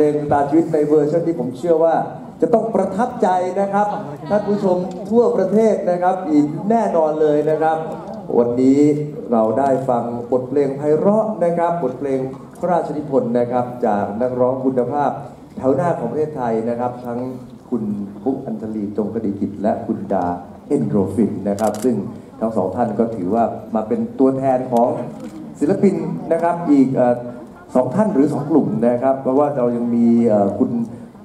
ลงตาชีวิตในเวอร์ชันที่ผมเชื่อว่า จะต้องประทับใจนะครับท่านผู้ชมทั่วประเทศนะครับ อีกแน่นอนเลยนะครับ วันนี้เราได้ฟังบทเพลงไพเราะนะครับ บทเพลงพระราชนิพนธ์นะครับ จากนักร้องคุณภาพแถวหน้าของประเทศไทยนะครับ ทั้งคุณปุ๊กอัญชลีจงกระดิกิจ และคุณดาเอนโดรฟินนะครับ ซึ่งทั้งสองท่านก็ถือว่ามาเป็นตัวแทนของศิลปินนะครับอีกเอ่อ สองท่านหรือสองกลุ่มนะครับ เพราะว่าเรายังมีคุณ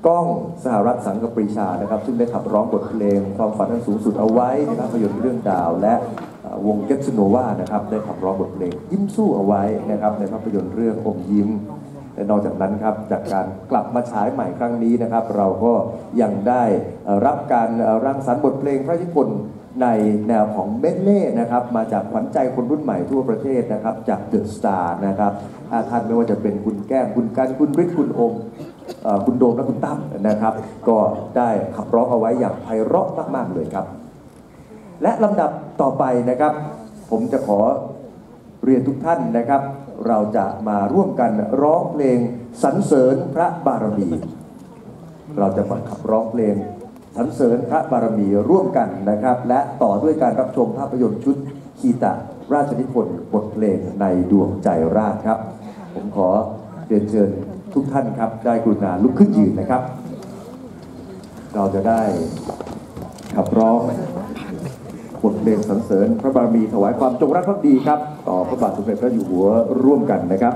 ก้องสหรัฐสังกปรีชานะครับ ซึ่งได้ขับร้องบทเพลง ความฝันอันสูงสุดเอาไว้ในภาพยนตร์เรื่องดาว และวงเกตสโนวานะครับได้ขับร้องบทเพลงยิ้มสู้เอาไว้นะครับในภาพยนตร์เรื่องอมยิ้มและนอกจากนั้นครับจากการกลับมาฉายใหม่ครั้งนี้นะครับ เราก็ยังได้รับการเอ่อรังสรรค์บทเพลงพระราชนิพนธ์ ในแนวของเมดเล่นะครับมาจากขวัญใจคนรุ่นใหม่ทั่วประเทศนะครับจากเดอะสตาร์นะครับอาท่านไม่ว่าจะเป็นคุณแก้มคุณกันคุณฤทธิ์คุณอมเอ่อคุณโดมและคุณตั้มนะครับ ก็ได้ขับร้องเอาไว้อย่างไพเราะมากๆเลยครับ และลำดับต่อไปนะครับ ผมจะขอเรียนทุกท่านนะครับ เราจะมาร่วมกันร้องเพลงสรรเสริญพระบารมีเราจะมาขับร้องเพลง สรรเสริญพระบารมีร่วมกันนะครับ และต่อด้วยการรับชมภาพยนตร์ชุดคีตะราชนิพนธ์บทเพลงในดวงใจราชครับ ผมขอเรียนเชิญทุกท่านครับ ได้กรุณาลุกขึ้นยืนนะครับ เราจะได้ขับร้องบทเพลงสรรเสริญพระบารมีถวายความจงรักภักดีครับ ต่อพระบาทสมเด็จพระอยู่หัวร่วมกันนะครับ